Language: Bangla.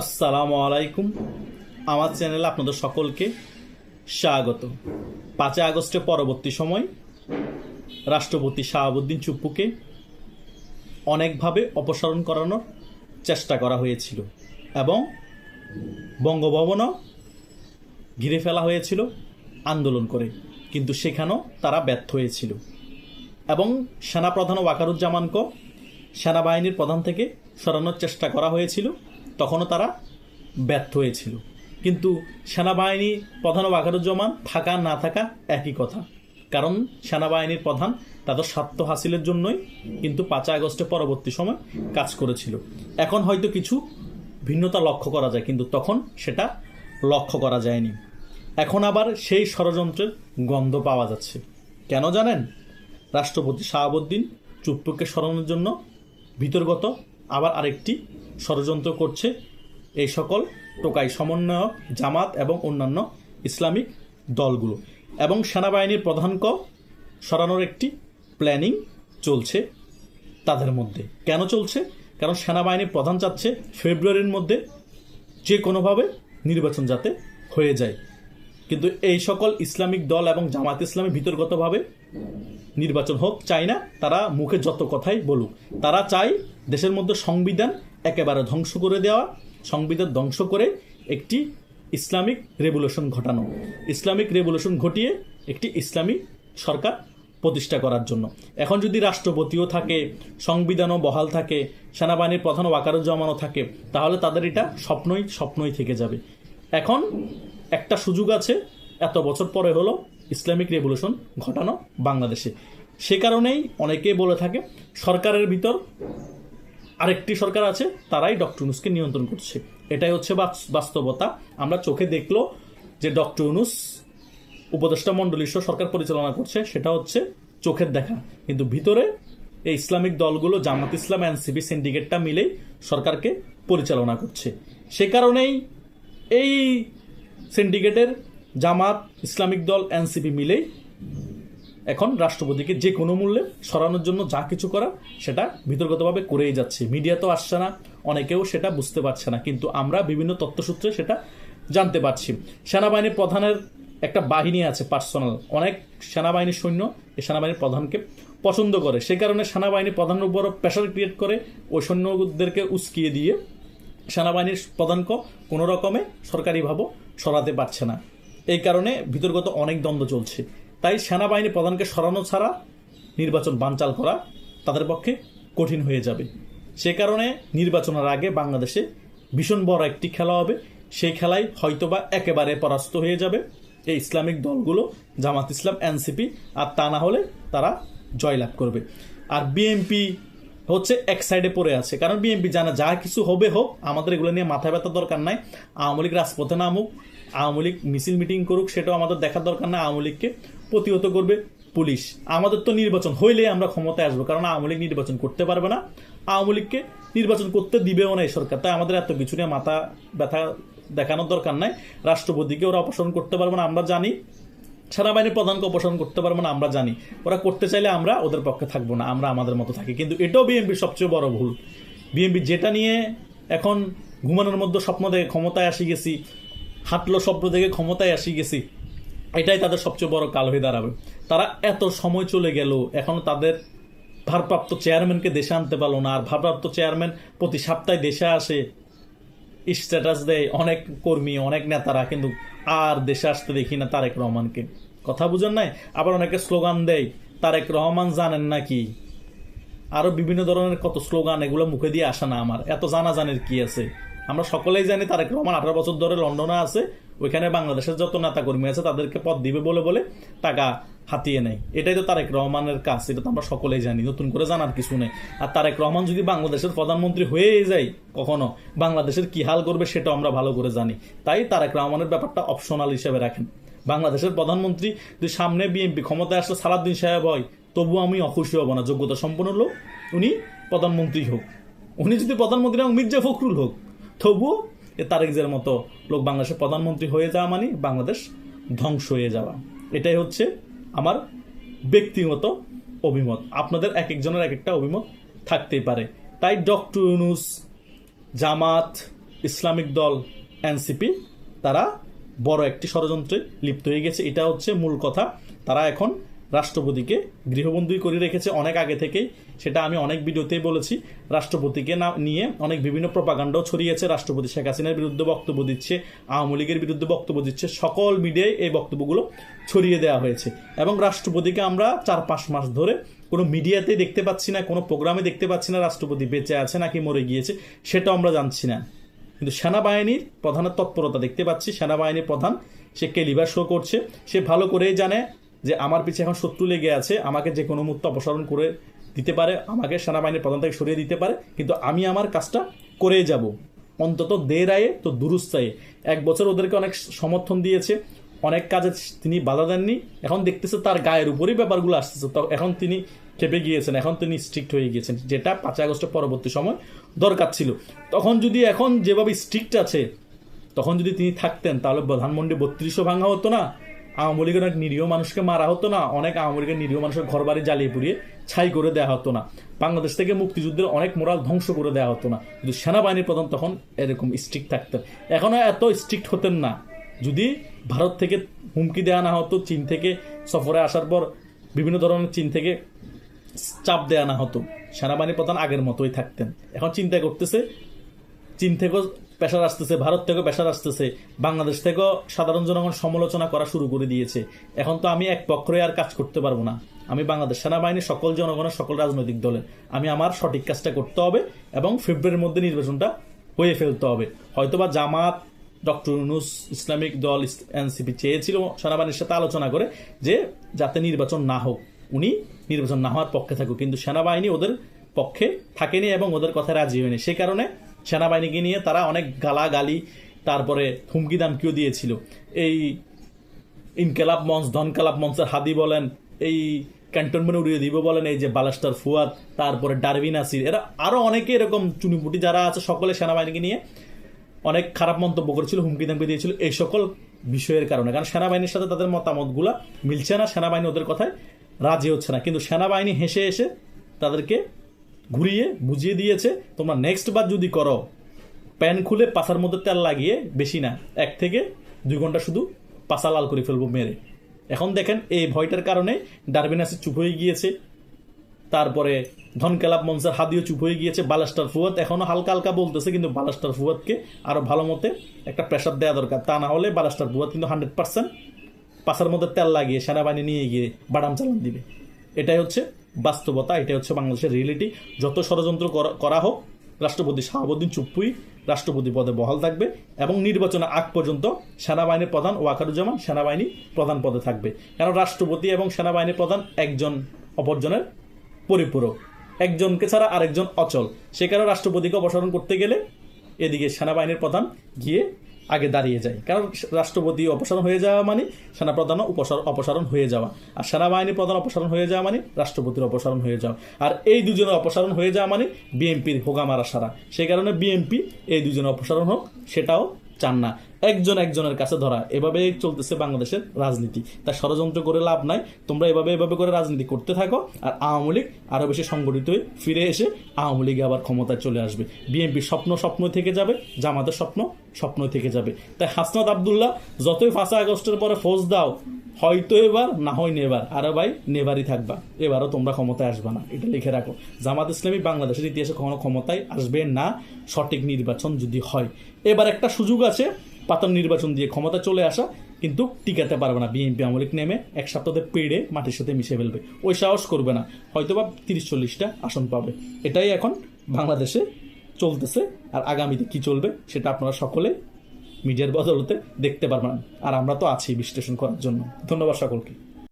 আসসালামু আলাইকুম। আমার চ্যানেলে আপনাদের সকলকে স্বাগত। পাঁচই আগস্টের পরবর্তী সময় রাষ্ট্রপতি শাহাবুদ্দিন চুপ্পুকে অনেকভাবে অপসারণ করানোর চেষ্টা করা হয়েছিল এবং বঙ্গভবনও ঘিরে ফেলা হয়েছিল আন্দোলন করে, কিন্তু সেখানেও তারা ব্যর্থ হয়েছিল। এবং সেনাপ্রধান ওয়াকারুজ্জামানকে সেনাবাহিনীর প্রধান থেকে সরানোর চেষ্টা করা হয়েছিল। তখনও তারা ব্যর্থ হয়েছিল কিন্তু সেনাবাহিনী প্রধান ওয়াকারুজ্জামান থাকা না থাকা একই কথা। কারণ সেনাবাহিনীর প্রধান তাদের স্বার্থ হাসিলের জন্যই কিন্তু পাঁচই আগস্টে পরবর্তী সময় কাজ করেছিল। এখন হয়তো কিছু ভিন্নতা লক্ষ্য করা যায়, কিন্তু তখন সেটা লক্ষ্য করা যায়নি। এখন আবার সেই ষড়যন্ত্রের গন্ধ পাওয়া যাচ্ছে। কেন জানেন? রাষ্ট্রপতি শাহাবুদ্দিন চুপ্পুকে সরানোর জন্য ভিতরগত আবার আরেকটি ষড়যন্ত্র করছে এই সকল টোকাই সমন্বয়ক, জামাত এবং অন্যান্য ইসলামিক দলগুলো। এবং সেনাবাহিনীর প্রধানকে সরানোর একটি প্ল্যানিং চলছে তাদের মধ্যে। কেন চলছে? কারণ সেনাবাহিনীর প্রধান চাচ্ছে ফেব্রুয়ারির মধ্যে যে কোনোভাবে নির্বাচন যাতে হয়ে যায়। কিন্তু এই সকল ইসলামিক দল এবং জামাত ইসলামী ভিতরগতভাবে নির্বাচন হোক চায় না তারা মুখে যত কথাই বলুক। তারা চায় দেশের মধ্যে সংবিধান একেবারে ধ্বংস করে দেওয়া, সংবিধান ধ্বংস করে একটি ইসলামিক রেভলিউশন ঘটানো। ইসলামিক রেভলিউশন ঘটিয়ে একটি ইসলামী সরকার প্রতিষ্ঠা করার জন্য। এখন যদি রাষ্ট্রপতিও থাকে, সংবিধানও বহাল থাকে, সেনাবাহিনীর প্রধান ওয়াকারুজ্জামানও থাকে, তাহলে তাদের এটা স্বপ্নই স্বপ্নই থেকে যাবে। এখন একটা সুযোগ আছে, এত বছর পরে হলো ইসলামিক রেভলিউশন ঘটানো বাংলাদেশে। সে কারণেই অনেকে বলে থাকে, সরকারের ভিতর আরেকটি সরকার আছে, তারাই ডক্টর ইউনুসকে নিয়ন্ত্রণ করছে। এটাই হচ্ছে বাস্তবতা। আমরা চোখে দেখল যে ডক্টর ইউনুস উপদেষ্টা সহ সরকার পরিচালনা করছে, সেটা হচ্ছে চোখের দেখা। কিন্তু ভিতরে এই ইসলামিক দলগুলো, জামাত ইসলাম, এনসিপি, সিন্ডিকেটটা মিলেই সরকারকে পরিচালনা করছে। সে কারণেই এই সিন্ডিকেটের জামাত, ইসলামিক দল, এনসিপি মিলেই এখন রাষ্ট্রপতিকে যে কোনো মূল্যে সরানোর জন্য যা কিছু করা সেটা বিতর্কতভাবে করেই যাচ্ছে। মিডিয়া তো আসছে না, অনেকেও সেটা বুঝতে পারছে না, কিন্তু আমরা বিভিন্ন তথ্যসূত্রে সেটা জানতে পারছি। সেনাবাহিনীর প্রধানের একটা বাহিনী আছে পার্সোনাল। অনেক সেনাবাহিনীর সৈন্য এই সেনাবাহিনীর প্রধানকে পছন্দ করে। সে কারণে সেনাবাহিনীর প্রধানের উপর প্রেশার ক্রিয়েট করে ওই সৈন্যদেরকে উস্কিয়ে দিয়ে সেনাবাহিনীর প্রধানকে কোনো রকমে সরকারিভাবে সরাতে পারছে না। এই কারণে ভিতরগত অনেক দ্বন্দ্ব চলছে। তাই সেনাবাহিনী প্রধানকে সরানো ছাড়া নির্বাচন বানচাল করা তাদের পক্ষে কঠিন হয়ে যাবে। সে কারণে নির্বাচনের আগে বাংলাদেশে ভীষণ বড় একটি খেলা হবে। সেই খেলায় হয়তোবা একেবারে পরাস্ত হয়ে যাবে। এই ইসলামিক দলগুলো, জামাত ইসলাম, এনসিপি, আর তা না হলে তারা জয়লাভ করবে। আর বিএনপি হচ্ছে এক সাইডে পড়ে আছে। কারণ বিএনপি জানা যা কিছু হবে হোক, আমাদের এগুলো নিয়ে মাথা ব্যথা দরকার নাই। আওয়ামী লীগ রাজপথে নামুক আওয়ামী লীগ মিছিল মিটিং করুক, সেটাও আমাদের দেখার দরকার নাই আওয়ামী লীগকে প্রতিহত করবে পুলিশ। আমাদের তো নির্বাচন হইলে আমরা ক্ষমতায় আসব, কারণ আওয়ামী লীগ নির্বাচন করতে পারবে না। আওয়ামী লীগকে নির্বাচন করতে দিবেও না এই সরকার, তাই আমাদের এত কিছু নিয়ে মাথা ব্যথা দেখানোর দরকার নাই। রাষ্ট্রপতিকে ওরা অপসারণ করতে পারবে না, আমরা জানি। সেনাবাহিনীর প্রধানকে অপসারণ করতে পারব না, আমরা জানি। ওরা করতে চাইলে আমরা ওদের পক্ষে থাকব না, আমরা আমাদের মতো থাকি। কিন্তু এটাও বিএনপির সবচেয়ে বড় ভুল। বিএনপি যেটা নিয়ে এখন ঘুমানোর মধ্যে স্বপ্ন দেখে ক্ষমতায় আসি গেছি হাঁটলো স্বপ্ন দেখে ক্ষমতায় আসি গেছি। এটাই তাদের সবচেয়ে বড় কাল হয়ে দাঁড়াবে। তারা এত সময় চলে গেল, এখন তাদের ভারপ্রাপ্ত চেয়ারম্যানকে দেশে আনতে পারল না। আর ভারপ্রাপ্ত চেয়ারম্যান প্রতি সপ্তাহে দেশে আসে, স্ট্যাটাস দেয়, অনেক কর্মী, অনেক নেতারা, কিন্তু আর দেশে আসতে দেখি না তারেক রহমানকে। কথা বুঝেন নাই? আবার অনেকে স্লোগান দেয়, তারেক রহমান জানেন নাকি আরও বিভিন্ন ধরনের কত স্লোগান, এগুলো মুখে দিয়ে আসে না আমার। এত জানা জানের কি আছে? আমরা সকলেই জানি তারেক রহমান আঠারো বছর ধরে লন্ডনে আছে, ওইখানে বাংলাদেশের যত নেতা কর্মী আছে তাদেরকে পদ দিবে বলে বলে টাকা হাতিয়ে নেয়। এটাই তো তারেক রহমানের কাজ, এটা তো আমরা সকলেই জানি, নতুন করে জানার কিছু নেই। আর তারেক রহমান যদি বাংলাদেশের প্রধানমন্ত্রী হয়ে যায় কখনো, বাংলাদেশের কি হাল করবে সেটা আমরা ভালো করে জানি। তাই তারেক রহমানের ব্যাপারটা অপশনাল হিসেবে রাখেন। বাংলাদেশের প্রধানমন্ত্রী যদি সামনে বিএনপি ক্ষমতায় আসলে সালাদ্দিন সাহেব হয়, তবুও আমি অখুশি হব না, যোগ্যতা সম্পন্ন লোক, উনি প্রধানমন্ত্রী হোক। উনি যদি প্রধানমন্ত্রী হোক মির্জা ফখরুল হোক। তবুও এ তারেকদের মতো লোক বাংলাদেশের প্রধানমন্ত্রী হয়ে যাওয়া মানে বাংলাদেশ ধ্বংস হয়ে যাওয়া। এটাই হচ্ছে আমার ব্যক্তিগত অভিমত। আপনাদের এক একজনের এক একটা অভিমত থাকতেই পারে। তাই ডক্টর ইউনুস, জামাত, ইসলামিক দল, এনসিপি, তারা বড় একটি ষড়যন্ত্রে লিপ্ত হয়ে গেছে। এটা হচ্ছে মূল কথা। তারা এখন রাষ্ট্রপতিকে গৃহবন্দী করে রেখেছে অনেক আগে থেকেই, সেটা আমি অনেক ভিডিওতেই বলেছি। রাষ্ট্রপতিকে না, নিয়ে অনেক বিভিন্ন প্রপাগান্ডও ছড়িয়েছে। রাষ্ট্রপতি শেখ হাসিনার বিরুদ্ধে বক্তব্য দিচ্ছে, আওয়ামী লীগের বিরুদ্ধে বক্তব্য দিচ্ছে, সকল মিডিয়ায় এই বক্তব্যগুলো ছড়িয়ে দেওয়া হয়েছে। এবং রাষ্ট্রপতিকে আমরা চার পাঁচ মাস ধরে কোনো মিডিয়াতে দেখতে পাচ্ছি না, কোনো প্রোগ্রামে দেখতে পাচ্ছি না রাষ্ট্রপতি বেঁচে আছে নাকি মরে গিয়েছে, সেটাও আমরা জানছি না। কিন্তু সেনাবাহিনীর প্রধানের তৎপরতা দেখতে পাচ্ছি। সেনাবাহিনীর প্রধান, সে কেলিভার শো করছে। সে ভালো করেই জানে যে আমার পিছিয়ে এখন শত্রু লেগে আছে, আমাকে যে কোনো মুহূর্তে অপসারণ করে দিতে পারে, আমাকে সেনাবাহিনীর প্রধান থেকে সরিয়ে দিতে পারে, কিন্তু আমি আমার কাজটা করেই যাব। অন্তত দের আয়ে তো দুরুস্তায়ে এক বছর ওদেরকে অনেক সমর্থন দিয়েছে, অনেক কাজে তিনি বাধা দেননি, এখন দেখতেছে তার গায়ের উপরই ব্যাপারগুলো আসতেছে। তো এখন তিনি খেপে গিয়েছেন, এখন তিনি স্ট্রিক্ট হয়ে গিয়েছেন, যেটা পাঁচ আগস্টের পরবর্তী সময় দরকার ছিল। তখন যদি এখন যেভাবে স্ট্রিক্ট আছে, তখন যদি তিনি থাকতেন, তাহলে প্রধানমন্ত্রী বত্রিশও ভাঙা হতো না আওয়ামী লীগের অনেক নিরীহ মানুষকে মারা হতো না, অনেক আওয়ামী লীগের নিরীহ মানুষের ঘর বাড়ি জ্বালিয়ে পুড়িয়ে ছাই করে দেওয়া হতো না। বাংলাদেশ থেকে মুক্তিযুদ্ধের অনেক মোরাল ধ্বংস করে দেওয়া হতো না। কিন্তু সেনাবাহিনীর প্রধান তখন এরকম স্ট্রিক্ট থাকতেন। এখনও এত স্ট্রিক্ট হতেন না। যদি ভারত থেকে হুমকি দেওয়া না হতো, চীন থেকে সফরে আসার পর বিভিন্ন ধরনের চীন থেকে চাপ দেওয়া না হতো। সেনাবাহিনী প্রধান আগের মতোই থাকতেন। এখন চিন্তা করতেছে, চীন থেকেও পেশার আসতেছে, ভারত থেকেও পেশার আসতেছে, বাংলাদেশ থেকেও সাধারণ জনগণ সমালোচনা করা শুরু করে দিয়েছে। এখন তো আমি এক পক্ষরে আর কাজ করতে পারব না। আমি বাংলাদেশ সেনাবাহিনী, সকল জনগণের, সকল রাজনৈতিক দলের। আমি আমার সঠিক কাজটা করতে হবে এবং ফেব্রুয়ারির মধ্যে নির্বাচনটা হয়ে ফেলতে হবে। হয়তোবা জামাত, ডক্টর ইউনুস, ইসলামিক দল এনসিপি চেয়েছিল সেনাবাহিনীর সাথে আলোচনা করে যে যাতে নির্বাচন না হোক, উনি নির্বাচন না হওয়ার পক্ষে থাকুক। কিন্তু সেনাবাহিনী ওদের পক্ষে থাকেনি এবং ওদের কথা রাজি হয়নি। সে কারণে সেনাবাহিনীকে নিয়ে তারা অনেক গালাগালি, তারপরে হুমকি দাম দামকিও দিয়েছিল। এই ইনকেলাব মঞ্চ, ধনকালাব মঞ্চের হাদি বলেন, এই ক্যান্টনমেন্ট উড়িয়ে দিব বলেন, এই যে বালাস্টার ফুয়াদ, তারপরে ডারবিন আসির, এরা আরও অনেকে এরকম চুনিপুটি যারা আছে, সকলে সেনাবাহিনীকে নিয়ে অনেক খারাপ মন্তব্য করেছিল হুমকি দামকি দিয়েছিল, এই সকল বিষয়ের কারণে। কারণ সেনাবাহিনীর সাথে তাদের মতামতগুলা মিলছে না, সেনাবাহিনী ওদের কথায় রাজি হচ্ছে না। কিন্তু সেনাবাহিনী হেসে এসে তাদেরকে ঘুরিয়ে বুঝিয়ে দিয়েছে, তোমরা নেক্সট বার যদি করো, প্যান খুলে পাশার মধ্যে তেল লাগিয়ে বেশি না, এক থেকে দুই ঘণ্টা শুধু পাশা লাল করে ফেলব মেরে। এখন দেখেন এই ভয়টার কারণে ডারবিনাসি চুপ হয়ে গিয়েছে। তারপরে ধনকেলাপ মঞ্চের হাদিও চুপ হয়ে গিয়েছে, বালাস্টার ফুয়াদ এখনও হালকা হালকা বলতেছে, কিন্তু বালাস্টার ফুয়াদকে আরও ভালো মতে একটা প্রেশার দেওয়া দরকার। তা না হলে বালাস্টার ফুয়াদ কিন্তু হান্ড্রেড পার্সেন্ট পাশার মধ্যে তেল লাগিয়ে সেনাবাহিনী নিয়ে গিয়ে বাদাম চালান দিবে। এটাই হচ্ছে বাস্তবতা এটা হচ্ছে বাংলাদেশের রিয়েলিটি যত ষড়যন্ত্র করা- হোক, রাষ্ট্রপতি শাহাবুদ্দিন চুপ্পুই রাষ্ট্রপতি পদে বহাল থাকবে এবং নির্বাচনের আগ পর্যন্ত সেনাবাহিনীর প্রধান ওয়াকারুজ্জামান সেনাবাহিনী প্রধান পদে থাকবে। কারণ রাষ্ট্রপতি এবং সেনাবাহিনীর প্রধান একজন অপরজনের পরিপূরক। একজনকে ছাড়া আরেকজন অচল। সে কারণে রাষ্ট্রপতিকে অপসারণ করতে গেলে এদিকে সেনাবাহিনীর প্রধান গিয়ে আগে দাঁড়িয়ে যায় কারণ রাষ্ট্রপতি অপসারণ হয়ে যাওয়া মানে সেনাপ্রধানও উপসার- অপসারণ হয়ে যাওয়া। আর সেনাবাহিনী প্রধান অপসারণ হয়ে যাওয়া মানে রাষ্ট্রপতির অপসারণ হয়ে যাওয়া। আর এই দুজনের অপসারণ হয়ে যাওয়া মানে বিএনপির হোগামারা সারা। সেই কারণে বিএনপি এই দুজনের অপসারণ হোক, সেটাও চান না। একজন একজনের কাছে ধরা এভাবে চলতেছে বাংলাদেশের রাজনীতি। তাই ষড়যন্ত্র করে লাভ নাই, তোমরা এভাবে এভাবে করে রাজনীতি করতে থাকো আর আওয়ামী লীগ আরও বেশি সংগঠিত হয়ে ফিরে এসে আওয়ামী লীগে আবার ক্ষমতায় চলে আসবে। বিএনপির স্বপ্ন স্বপ্ন থেকে যাবে, জামাতের স্বপ্ন স্বপ্ন থেকে যাবে। তাই হাসনাত আবদুল্লাহ, যতই ফাঁসা আগস্টের পরে ফৌজ দাও হয়তো এবার, না হয় নেবার আরে ভাই, নেবারই থাকবা। এবারও তোমরা ক্ষমতায় আসবে না। এটা লিখে রাখো। জামাত ইসলামী বাংলাদেশের ইতিহাসে কখনো ক্ষমতায় আসবে না। সঠিক নির্বাচন যদি হয়। এবার একটা সুযোগ আছে পাতার নির্বাচন দিয়ে ক্ষমতা চলে আসা, কিন্তু টিকাতে পারবে না। বিএনপি আমলিক নেমে এক সপ্তাহে পেড়ে মাটির সাথে মিশে ফেলবে। ওই সাহস করবে না। হয়তো বা তিরিশ চল্লিশটা আসন পাবে। এটাই এখন বাংলাদেশে চলতেছে। আর আগামীতে কি চলবে, সেটা আপনারা সকলে মিডিয়ার বদলতে দেখতে পারবেন। আর আমরা তো আছি বিশ্লেষণ করার জন্য। ধন্যবাদ সকলকে।